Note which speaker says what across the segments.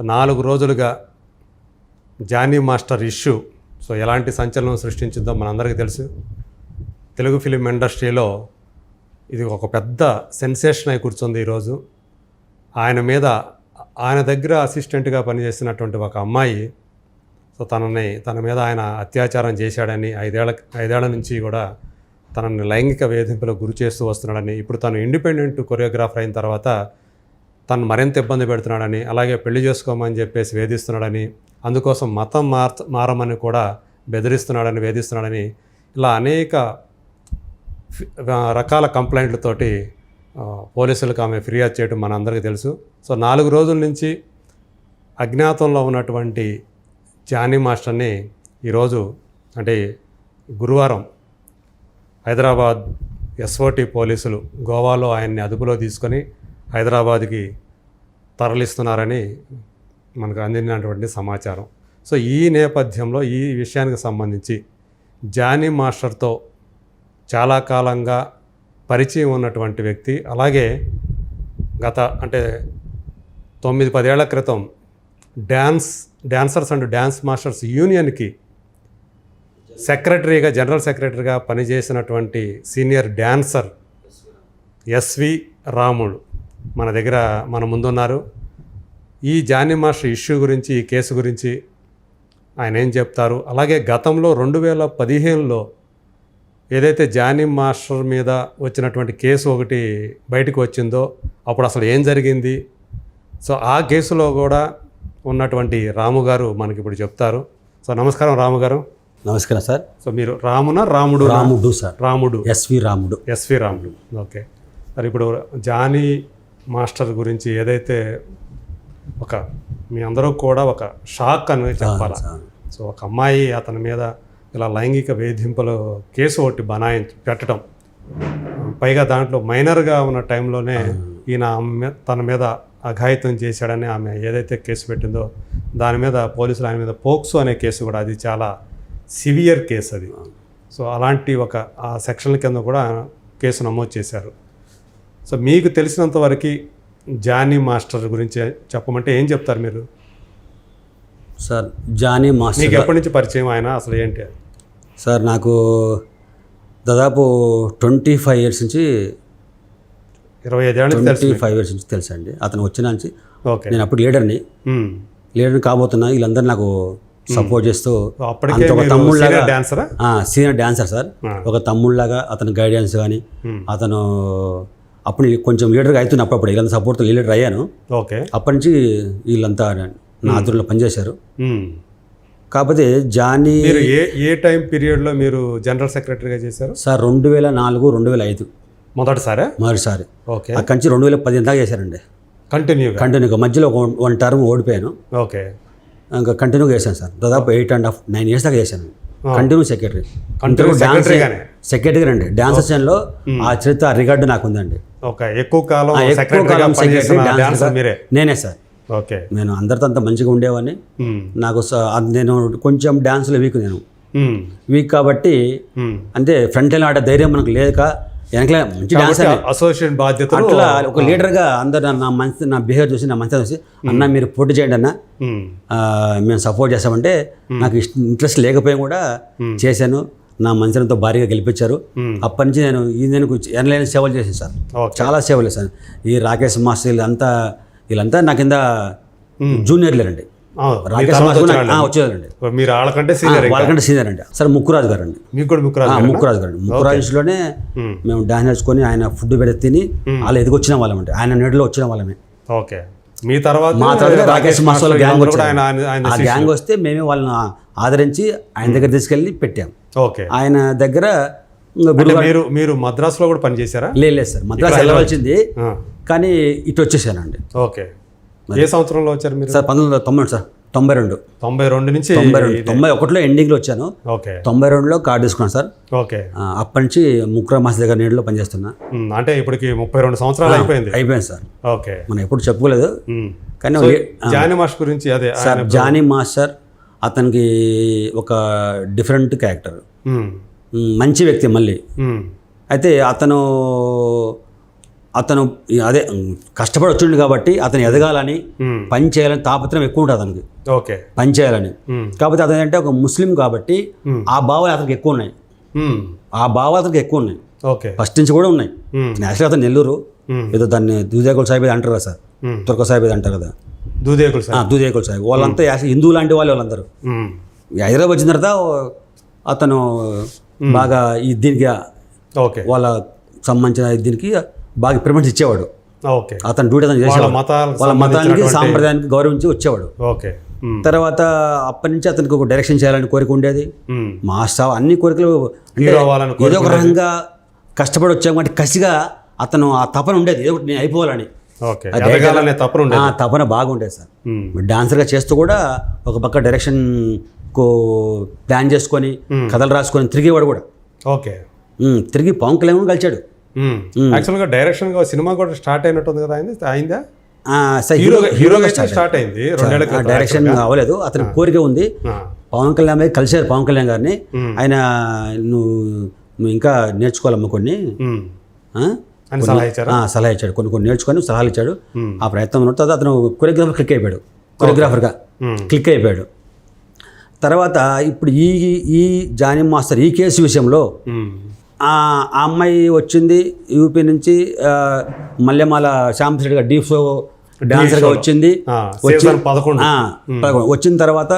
Speaker 1: నాలుగు రోజులుగా Johnny master issue. So ఎలాంటి సంచలనం సృష్టించిందో మనందరికీ తెలుసు. తెలుగు ఫిలిం ఇండస్ట్రీలో ఇది ఒక పెద్ద సెన్సేషన్ అయి కూర్చుంది ఈరోజు. ఆయన మీద ఆయన దగ్గర అసిస్టెంట్గా పనిచేసినటువంటి ఒక అమ్మాయి సో తనని తన మీద ఆయన అత్యాచారం చేశాడని ఐదేళ్ళ ఐదేళ్ళ నుంచి కూడా తనని లైంగిక వేధింపులకు గురి చేస్తూ వస్తున్నాడని ఇప్పుడు తను ఇండిపెండెంట్ కొరియోగ్రాఫర్ అయిన తర్వాత తను మరింత ఇబ్బంది పెడుతున్నాడని అలాగే పెళ్ళి చేసుకోమని చెప్పేసి వేధిస్తున్నాడని అందుకోసం మతం మార్ మారమని కూడా బెదిరిస్తున్నాడని వేధిస్తున్నాడని ఇలా అనేక రకాల కంప్లైంట్లతోటి పోలీసులకు ఆమె ఫిర్యాదు చేయడం మనందరికీ తెలుసు. సో నాలుగు రోజుల నుంచి అజ్ఞాతంలో ఉన్నటువంటి జానీ మాస్టర్ని ఈరోజు అంటే గురువారం హైదరాబాద్ ఎస్ఓటి పోలీసులు గోవాలో ఆయన్ని అదుపులో తీసుకొని హైదరాబాద్కి తరలిస్తున్నారని మనకు అందినటువంటి సమాచారం. సో ఈ నేపథ్యంలో ఈ విషయానికి సంబంధించి జానీ మాస్టర్తో చాలా కాలంగా పరిచయం ఉన్నటువంటి వ్యక్తి అలాగే గత అంటే తొమ్మిది పదేళ్ళ క్రితం dance dancers and dance masters యూనియన్కి సెక్రటరీగా జనరల్ సెక్రటరీగా పనిచేసినటువంటి సీనియర్ డ్యాన్సర్ ఎస్వి రాముడు మన దగ్గర మన ముందున్నారు. ఈ జానీ మాస్టర్ ఇష్యూ గురించి ఈ కేసు గురించి ఆయన ఏం చెప్తారు? అలాగే గతంలో రెండు వేల పదిహేనులో ఏదైతే జానీ మాస్టర్ మీద వచ్చినటువంటి కేసు ఒకటి బయటకు వచ్చిందో అప్పుడు అసలు ఏం జరిగింది? సో ఆ కేసులో కూడా ఉన్నటువంటి రాము గారు మనకి ఇప్పుడు చెప్తారు. సో నమస్కారం రాము గారు.
Speaker 2: నమస్కారం సార్.
Speaker 1: సో మీరు రామునా రాముడు
Speaker 2: రాముడు సార్.
Speaker 1: రాముడు.
Speaker 2: SV Ramudu.
Speaker 1: SV Ramudu. Okay. మరి ఇప్పుడు జానీ మాస్టర్ గురించి ఏదైతే ఒక మీ అందరూ కూడా ఒక షాక్ అని చెప్పాలా. సో ఒక అమ్మాయి అతని మీద ఇలా లైంగిక వేధింపులు కేసు ఒకటి బనాయించి పెట్టడం. పైగా దాంట్లో మైనర్గా ఉన్న టైంలోనే ఈయన తన మీద అఘాయితం చేశాడని ఆమె ఏదైతే కేసు పెట్టిందో దాని మీద పోలీసులు ఆయన మీద పోక్సో అనే కేసు కూడా అది చాలా సివియర్ కేసు అది. సో అలాంటి ఒక ఆ సెక్షన్ల కింద కూడా కేసు నమోదు చేశారు. సో మీకు తెలిసినంత వరకు జానీ మాస్టర్ గురించి చెప్పమంటే ఏం చెప్తారు మీరు?
Speaker 2: సార్ జానీ మాస్టర్
Speaker 1: మీకు ఎప్పటి నుంచి పరిచయం ఆయన అసలు ఏంటి?
Speaker 2: సార్ నాకు దాదాపు ట్వంటీ ఫైవ్ ఇయర్స్ నుంచి
Speaker 1: ఇరవై
Speaker 2: ట్వంటీ ఫైవ్ ఇయర్స్ నుంచి తెలుసు అండి అతను వచ్చిన నుంచి.
Speaker 1: ఓకే.
Speaker 2: నేను అప్పుడు లీడర్ని. లీడర్ని కాబోతున్నా వీళ్ళందరూ నాకు సపోర్ట్ చేస్తూ ఒక
Speaker 1: dancer ఆ?
Speaker 2: Senior dancer sir. ఒక తమ్ముళ్ళలాగా అతని గైడెన్స్ కానీ. అతను అప్పుడు కొంచెం లీడర్గా అవుతున్నా అప్పుడప్పుడు వీళ్ళంతా సపోర్ట్తో లీడర్ అయ్యాను.
Speaker 1: ఓకే.
Speaker 2: అప్పటి నుంచి వీళ్ళంతా నా ఆధ్వర్యంలో పనిచేశారు. కాకపోతే జానీ
Speaker 1: మీరు ఏ ఏ టైం పీరియడ్లో మీరు జనరల్ సెక్రటరీగా చేశారు?
Speaker 2: సార్ రెండు వేల నాలుగు రెండు వేల ఐదు.
Speaker 1: మొదటిసారా?
Speaker 2: మొదటిసారి.
Speaker 1: ఓకే.
Speaker 2: అక్కడి నుంచి రెండు వేల పదిహేను దాకా చేశారండి.
Speaker 1: కంటిన్యూగా
Speaker 2: కంటిన్యూగా మధ్యలో ఒక వన్ టర్మ్ ఓడిపోయాను.
Speaker 1: ఓకే.
Speaker 2: ఇంకా కంటిన్యూగా చేశాను సార్. దాదాపు eight and half nine years దాకా చేశాను. Continue secretary
Speaker 1: secretary. గానే?
Speaker 2: సెక్రటరీ అండి. డాన్స్ సెషన్లో ఆ చరిత్ర రికార్డు నాకు ఉందండి
Speaker 1: ఓకే ఎక్కువ కాలం
Speaker 2: ఎక్కువ కాలం సెక్రటరీ డాన్స్ నేనే సార్
Speaker 1: ఓకే.
Speaker 2: నేను అందరితో అంత మంచిగా ఉండేవాడిని. నాకు నేను కొంచెం డాన్స్లో వీక్ నేను. వీక్ కాబట్టి. అంటే ఫ్రంట్ లైన్ ఆడే ధైర్యం మనకు లేక వెనకలే మంచి
Speaker 1: అసోసియేషన్ బాధ్యతలు
Speaker 2: అట్లా ఒక లీడర్గా అందరు నా మంచి నా బిహేవ్ చూసి నా మంచి చూసి అన్న మీరు పోటీ చేయండి అన్న.
Speaker 1: మ్మ్.
Speaker 2: సపోర్ట్ చేస్తామంటే నాకు ఇంట్రెస్ట్ లేకపోయినా కూడా చేశాను. నా మంచితో భారీగా గెలిపించారు. అప్పటి నుంచి నేను ఈ నేను ఎనలేని సేవలు చేశాను సార్. చాలా సేవలు చేశాను. ఈ రాకేష్ మాస్టర్ వీళ్ళంతా వీళ్ళంతా నా కింద జూనియర్
Speaker 1: వాళ్ళు. మీరు వాళ్ళకంటే సీనియర్
Speaker 2: వాళ్ళకంటే సీనియర్ అండి. సార్ ముక్కురాజు గారు అండి.
Speaker 1: మీకు కూడా ముక్కురాజు?
Speaker 2: ముక్కురాజు గారు ముక్కురాజులోనే
Speaker 1: మ్మ్.
Speaker 2: డాన్స్ నేర్చుకొని ఆయన ఫుడ్ పెడితే తిని వాళ్ళు ఎదిగొచ్చిన వాళ్ళమండి ఆయన నీడలో వచ్చిన వాళ్ళమే.
Speaker 1: ఓకే. మీ తర్వాత
Speaker 2: మా తర్వాత రాకేష్ మాస్టర్ గ్యాంగ్ ఆ గ్యాంగ్ వస్తే మేమే వాళ్ళని ఆదరించి ఆయన దగ్గర తీసుకెళ్ళి పెట్టాం.
Speaker 1: ఓకే.
Speaker 2: ఆయన దగ్గర
Speaker 1: మీరు మీరు మద్రాసులో కూడా పనిచేశారా?
Speaker 2: లేదు సార్. మద్రాసు వెళ్ళవలసింది కానీ ఇటు వచ్చేసానండి.
Speaker 1: ఓకే. ఏ సంవత్సరంలో వచ్చారు మీరు?
Speaker 2: సార్ పంతొమ్మిది వందల తొంభై రెండు సార్. తొంభై రెండు.
Speaker 1: తొంభై రెండు నుంచి
Speaker 2: తొంభై రెండు. తొంభై ఒకటిలో ఎండింగ్లో వచ్చాను.
Speaker 1: ఓకే.
Speaker 2: తొంభై రెండులో కార్డు తీసుకున్నాను సార్.
Speaker 1: ఓకే.
Speaker 2: అప్పటి నుంచి ముక్కురా మాస్ దగ్గర నీడలో పనిచేస్తున్నా.
Speaker 1: అంటే ఇప్పటికి ముప్పై రెండు సంవత్సరాలు అయిపోయింది.
Speaker 2: అయిపోయింది సార్.
Speaker 1: ఓకే.
Speaker 2: మనం ఎప్పుడు చెప్పుకోలేదు. కానీ
Speaker 1: జానీ మాస్ గురించి అదే
Speaker 2: సార్ జానీ మాస్టర్ అతనికి ఒక డిఫరెంట్ క్యారెక్టర్. మంచి వ్యక్తి మళ్ళీ. అయితే అతను అతను అదే కష్టపడి వచ్చిండు కాబట్టి అతను ఎదగాలని. పని చేయాలని తాపత్రయం ఎక్కువ ఉంటుంది అతనికి.
Speaker 1: ఓకే.
Speaker 2: పని చేయాలని. కాకపోతే అతను అంటే ఒక ముస్లిం కాబట్టి. ఆ భావాలు అతనికి ఎక్కువ ఉన్నాయి. ఆ భావాలు అతనికి ఎక్కువ ఉన్నాయి
Speaker 1: ఓకే.
Speaker 2: ఫస్ట్ నుంచి కూడా ఉన్నాయి. నేషనల్ అతను నెల్లూరు. ఏదో దాన్ని దూదేకుల సాహిబ్ అంటారు కదా సార్. తుర్క సాహిబ్ అంటారు కదా.
Speaker 1: దూదేకులు
Speaker 2: ఆ, దూదేకుల సాహిబ్ వాళ్ళంతా యాక్చువల్ హిందువు లాంటి వాళ్ళు వాళ్ళందరూ. హైదరాబాద్ వచ్చిన తర్వాత అతను బాగా ఈ దీనికి
Speaker 1: ఓకే.
Speaker 2: వాళ్ళ సంబంధించిన దీనికి బాగా ప్రిఫరెన్స్ ఇచ్చేవాడు.
Speaker 1: ఓకే.
Speaker 2: అతను డ్యూటీ అతను
Speaker 1: వాళ్ళ
Speaker 2: చేసేవాడు వాళ్ళ మతానికి సాంప్రదాయానికి గౌరవించి వచ్చేవాడు.
Speaker 1: ఓకే.
Speaker 2: తర్వాత అప్పటి నుంచి అతనికి ఒక డైరెక్షన్ చేయాలని కోరిక ఉండేది. మా స్టాఫ్ అన్ని కోరికలు ఏదో ఒక రకంగా కష్టపడి వచ్చాం కాబట్టి కసిగా అతను ఆ తపన ఉండేది. ఏదో నేను అయిపోవాలని. ఆ తపన బాగుండేది సార్. డాన్సర్గా చేస్తూ కూడా ఒక పక్క డైరెక్షన్ కో ప్లాన్ చేసుకొని కథలు రాసుకొని తిరిగేవాడు కూడా.
Speaker 1: ఓకే.
Speaker 2: తిరిగి పవన్ కళ్యాణ్
Speaker 1: మ్మ్. యాక్చువల్గా డైరెక్షన్గా సినిమా కూడా స్టార్ట్ అయినట్టుంది కదా అయింది? హీరోగా స్టార్ట్ అయింది.
Speaker 2: డైరెక్షన్ అవ్వలేదు అతని కోరిక ఉంది. పవన్ కళ్యాణ్ మీద కలిశారు పవన్ కళ్యాణ్ గారిని. ఆయన నువ్వు నువ్వు ఇంకా నేర్చుకోవాలమ్మా కొన్ని.
Speaker 1: సలహా
Speaker 2: ఇచ్చాడు. కొన్ని కొన్ని నేర్చుకొని సలహాలు ఇచ్చాడు. ఆ ప్రయత్నం ఉన్న తర్వాత అతను కొరియోగ్రాఫర్ క్లిక్ అయిపోయాడు. కొరియోగ్రాఫర్గా. క్లిక్ అయిపోయాడు. తర్వాత ఇప్పుడు ఈ ఈ జానీ మాస్టర్ ఈ కేసు విషయంలో. ఆ అమ్మాయి వచ్చింది యూపీ నుంచి మల్లెమాల శ్యామశెట్టిగా డీప్ షో డాన్సర్గా వచ్చింది.
Speaker 1: పదకొండు.
Speaker 2: వచ్చిన తర్వాత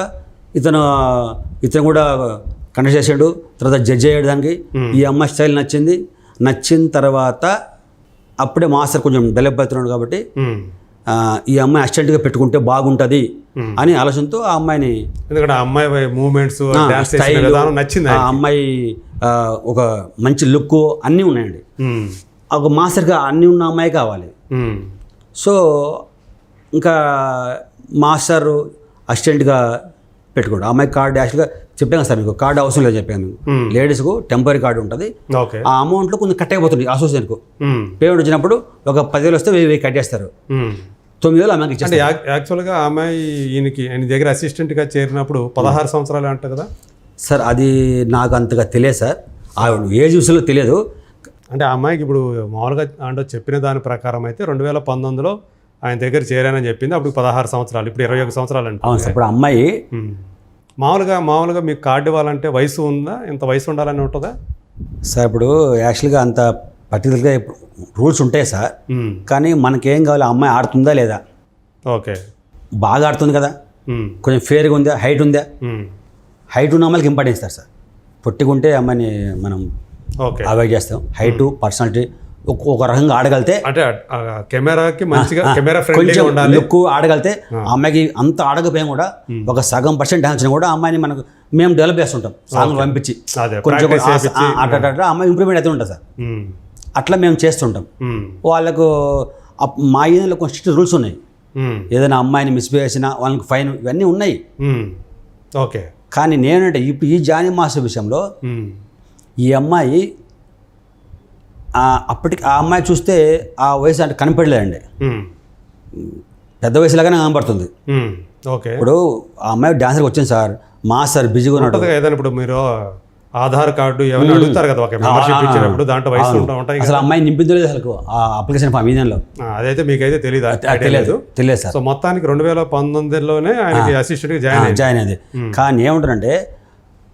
Speaker 2: ఇతను ఇతను కూడా కండక్ట్ చేసాడు తర్వాత జడ్జ్ అయ్యాడు దానికి. ఈ అమ్మాయి స్టైల్ నచ్చింది. నచ్చిన తర్వాత అప్పుడే మాస్టర్ కొంచెం డెవలప్ అవుతున్నాడు కాబట్టి ఈ అమ్మాయి అసిస్టెంట్గా పెట్టుకుంటే బాగుంటుంది అని ఆలోచనతో ఆ అమ్మాయిని
Speaker 1: ఎందుకంటే ఆ అమ్మాయి మూమెంట్స్
Speaker 2: స్టైల్
Speaker 1: నచ్చింది
Speaker 2: ఆ. అమ్మాయి ఒక మంచి లుక్ అన్నీ ఉన్నాయండి. ఒక మాస్టర్గా అన్నీ ఉన్న అమ్మాయి కావాలి. సో ఇంకా మాస్టర్ అసిస్టెంట్గా పెట్టుకోండి ఆ అమ్మాయి కార్డు యాక్చువల్గా చెప్పాను సార్ మీకు కార్డు అవసరం లేదు చెప్పాను. మీకు. లేడీస్కు టెంపరీ కార్డు ఉంటుంది.
Speaker 1: ఓకే.
Speaker 2: ఆ అమౌంట్లో కొంచెం కట్ అయిపోతుంది అసోసియేషన్కు. పేమెంట్ వచ్చినప్పుడు ఒక పదివేలు వస్తే వెయ్యి వెయ్యి కట్ చేస్తారు.
Speaker 1: మ్మ్.
Speaker 2: తొమ్మిది వేలు అమ్మాయికి
Speaker 1: అంటే యాక్చువల్గా అమ్మాయి ఈయనకి ఆయన దగ్గర అసిస్టెంట్గా చేరినప్పుడు పదహారు సంవత్సరాలు అంట కదా?
Speaker 2: సార్ అది నాకు అంతగా తెలియదు సార్. ఆ ఏజ్ విషయంలో తెలియదు.
Speaker 1: అంటే ఆ అమ్మాయికి ఇప్పుడు మామూలుగా అంటే చెప్పిన దాని ప్రకారం అయితే రెండు వేల పంతొమ్మిదిలో ఆయన దగ్గర చేరానని చెప్పింది అప్పుడు పదహారు సంవత్సరాలు ఇప్పుడు ఇరవై ఒక సంవత్సరాలు అంటే.
Speaker 2: అవును సార్ ఇప్పుడు అమ్మాయి
Speaker 1: మామూలుగా మామూలుగా మీకు కార్డు ఇవ్వాలంటే వయసు ఉందా? ఇంత వయసు ఉండాలని ఉంటుందా?
Speaker 2: సార్ ఇప్పుడు యాక్చువల్గా అంత పర్టికులర్గా రూల్స్ ఉంటాయి సార్. కానీ మనకేం కావాలి? అమ్మాయి ఆడుతుందా లేదా?
Speaker 1: ఓకే.
Speaker 2: బాగా ఆడుతుంది కదా. కొంచెం ఫేర్గా ఉందా? హైట్ ఉందా. హైట్ ఉన్న అమ్మాయికి ఇంపార్టెన్స్ ఇస్తారు సార్ పొట్టిగుంటే అమ్మాయిని మనం
Speaker 1: ఓకే.
Speaker 2: అవాయిడ్ చేస్తాం. హైటు పర్సనాలిటీ ఒక రకంగా ఆడగలితే
Speaker 1: అంటే కెమెరాకి మంచిగా కెమెరా
Speaker 2: కొంచెం
Speaker 1: ఉండాలి.
Speaker 2: లుక్ ఆడగలితే అమ్మాయికి అంత ఆడకపోయాం కూడా ఒక సగం పర్సెంట్ డాన్స్ కూడా ఆ అమ్మాయిని మనకు మేము డెవలప్ చేస్తుంటాం. సాంగ్ పంపించి. కొంచెం అట్ట అమ్మాయి ఇంప్రూవ్మెంట్ అయితే ఉంటుంది సార్. అట్లా మేము చేస్తుంటాం. వాళ్ళకు మా ఏరియాలో కొన్ని స్ట్రిక్ట్ రూల్స్ ఉన్నాయి. ఏదైనా అమ్మాయిని మిస్బిహేవ్ చేసినా వాళ్ళకి ఫైన్ ఇవన్నీ ఉన్నాయి.
Speaker 1: ఓకే.
Speaker 2: కానీ నేనంటే ఇప్పుడు ఈ జానీ మాస్టర్ విషయంలో. ఈ అమ్మాయి అప్పటికి ఆ అమ్మాయి చూస్తే ఆ వయసు అంటే కనపడలేదండి. పెద్ద వయసులాగానే కనపడుతుంది
Speaker 1: మ్మ్. ఓకే.
Speaker 2: ఇప్పుడు ఆ అమ్మాయి డాన్సర్కి వచ్చింది సార్. మాస్టర్ బిజీగా ఉన్నాడు.
Speaker 1: ఉంటది కదా ఏదైనా ఇప్పుడు మీరు ఆధార్ కార్డు ఏమైనా అడుగుతారు కదా ఒక మెంబర్షిప్ ఇచ్చినప్పుడు దాంట్లో వయసు ఉంటా ఉంటాయి
Speaker 2: అసలు అమ్మాయి నింపిందో లేదు అసలు ఆ అప్లికేషన్ ఫామ్
Speaker 1: ఆ, అదైతే మీకైతే తెలియదు
Speaker 2: తెలియదు తెలియదు సార్.
Speaker 1: సో మొత్తానికి రెండు వేల పంతొమ్మిదిలోనే ఆయనకి అసిస్టెంట్గా జాయిన్
Speaker 2: జాయిన్ అయింది. కానీ ఏముంటారంటే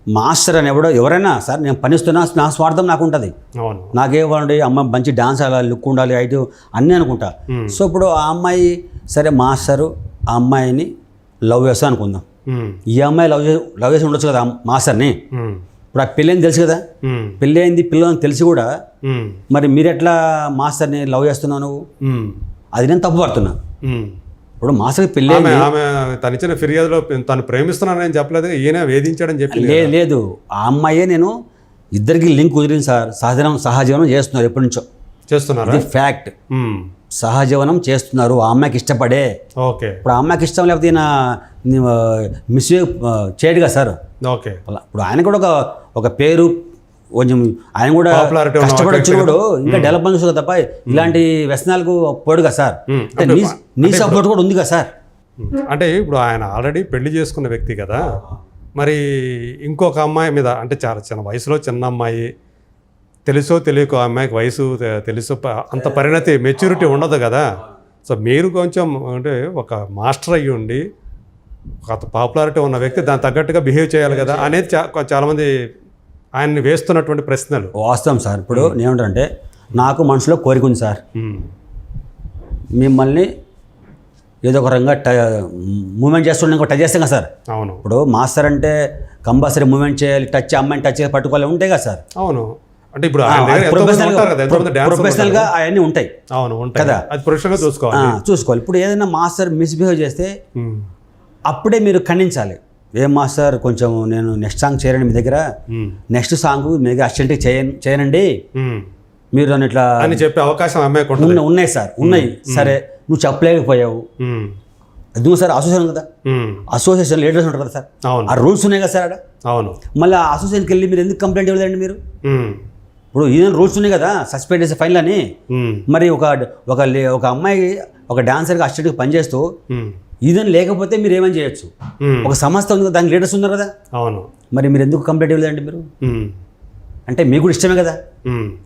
Speaker 2: మాస్టర్ అని ఎవడో ఎవరైనా సార్ నేను పనిస్తున్నా నా స్వార్థం నాకు ఉంటుంది నాకేమండి అమ్మ మంచి డాన్స్ అవ్వాలి లుక్ ఉండాలి ఐటు అన్నీ అనుకుంటా సో ఇప్పుడు ఆ అమ్మాయి సరే మాస్టరు ఆ అమ్మాయిని లవ్ చేస్తా అనుకుందాం. ఈ అమ్మాయి లవ్ చేసి లవ్ చేసి ఉండొచ్చు కదా మాస్టర్ని. ఇప్పుడు ఆ పెళ్ళి తెలుసు కదా. పెళ్ళి అయింది పిల్లని తెలిసి కూడా. మరి మీరు ఎట్లా మాస్టర్ని లవ్ చేస్తున్నావు నువ్వు. అది నేను తప్పు పడుతున్నా. ఇప్పుడు మాస్టర్కి పెళ్ళి
Speaker 1: ఆమె తను ఇచ్చిన ఫిర్యాదులో తను ప్రేమిస్తున్నానని చెప్పలేదు ఈయన వేధించాడని చెప్పింది
Speaker 2: లేదు లేదు. ఆ అమ్మాయే నేను ఇద్దరికి లింక్ కుదిరింది సార్. సహజనం సహజీవనం చేస్తున్నారు ఎప్పటి నుంచో.
Speaker 1: చేస్తున్నారా?
Speaker 2: ఇది ఫ్యాక్ట్. సహజీవనం చేస్తున్నారు. ఆ అమ్మాయికి ఇష్టపడే.
Speaker 1: ఓకే.
Speaker 2: ఇప్పుడు ఆ అమ్మాయికి ఇష్టం లేకపోతే ఈయన మిస్యూజ్ చేయడు కదా సార్.
Speaker 1: ఓకే.
Speaker 2: ఇప్పుడు ఆయన కూడా ఒక ఒక పేరు కొంచెం ఆయన కూడా కష్టపడి వచ్చినప్పుడు ఇంకా డెవలప్మెంట్ చూస్తుంది తప్ప ఇలాంటి వ్యసనాలకు పోడు కదా సార్? నీ సపోర్ట్ కూడా ఉంది కదా సార్.
Speaker 1: అంటే ఇప్పుడు ఆయన ఆల్రెడీ పెళ్ళి చేసుకున్న వ్యక్తి కదా. మరి ఇంకొక అమ్మాయి మీద అంటే చాలా చిన్న వయసులో చిన్న అమ్మాయి తెలుసో తెలియకో అమ్మాయికి వయసు తెలుసో అంత పరిణతి మెచ్యూరిటీ ఉండదు కదా. సో మీరు కొంచెం అంటే ఒక మాస్టర్ అయ్యి ఉండి ఒక పాపులారిటీ ఉన్న వ్యక్తి దాని తగ్గట్టుగా బిహేవ్ చేయాలి కదా అనేది చాలామంది ఆయన్ని వేస్తున్నటువంటి ప్రశ్నలు.
Speaker 2: వాస్తవం సార్. ఇప్పుడు నేనేమంటానంటే నాకు మనసులో కోరిక ఉంది సార్. మిమ్మల్ని ఏదో ఒక రంగా ట మూమెంట్ చేస్తుండే ఇంకో టచ్ చేస్తాం కదా సార్.
Speaker 1: అవును.
Speaker 2: ఇప్పుడు మాస్టర్ అంటే కంపల్సరీ మూమెంట్ చేయాలి టచ్ అమ్మాయిని టచ్ చేసి పట్టుకోవాలి ఉంటాయి కదా సార్.
Speaker 1: అవును. అంటే ఇప్పుడు డాన్స్
Speaker 2: ప్రొఫెషనల్గా అవన్నీ ఉంటాయి.
Speaker 1: అవును ఉంటాయి.
Speaker 2: కదా.
Speaker 1: అది పురుషంగా చూసుకోవాలి.
Speaker 2: చూసుకోవాలి. ఇప్పుడు ఏదైనా మాస్టర్ మిస్బిహేవ్ చేస్తే అప్పుడే మీరు ఖండించాలి. ఏం మాస్టర్ కొంచెం నేను నెక్స్ట్ సాంగ్ చేయరండి మీ దగ్గర. నెక్స్ట్ సాంగ్ మీ దగ్గర అసిస్టెంట్ చేయను చేయనండి. మీరు నన్ను ఇట్లా
Speaker 1: అని చెప్పే అవకాశం
Speaker 2: ఉన్న- ఉన్నాయి సార్ ఉన్నాయి. సరే నువ్వు చెప్పలేకపోయావు. అది సార్ అసోసియేషన్ కదా? అసోసియేషన్ లీడర్స్ ఉంటారు కదా సార్. ఆ రూల్స్ ఉన్నాయి కదా సార్ ఆడ?
Speaker 1: అవును.
Speaker 2: మళ్ళీ ఆ అసోసియేషన్కి వెళ్ళి మీరు ఎందుకు కంప్లైంట్ ఇవ్వలేదండి మీరు? ఇప్పుడు ఈయన రూల్స్ ఉన్నాయి కదా సస్పెండ్ చేసే ఫైన్లు అని. మరి ఒక ఒక అమ్మాయి ఒక డాన్సర్గా అసిస్టెంట్గా పనిచేస్తూ ఈయన లేకపోతే మీరు ఏమని చేయొచ్చు? ఒక సంస్థ ఉంది దానికి లీడర్స్ ఉన్నారు కదా?
Speaker 1: అవును.
Speaker 2: మరి మీరు ఎందుకు కంప్లైంట్ ఇవ్వలేదండి మీరు? అంటే మీకు కూడా ఇష్టమే కదా?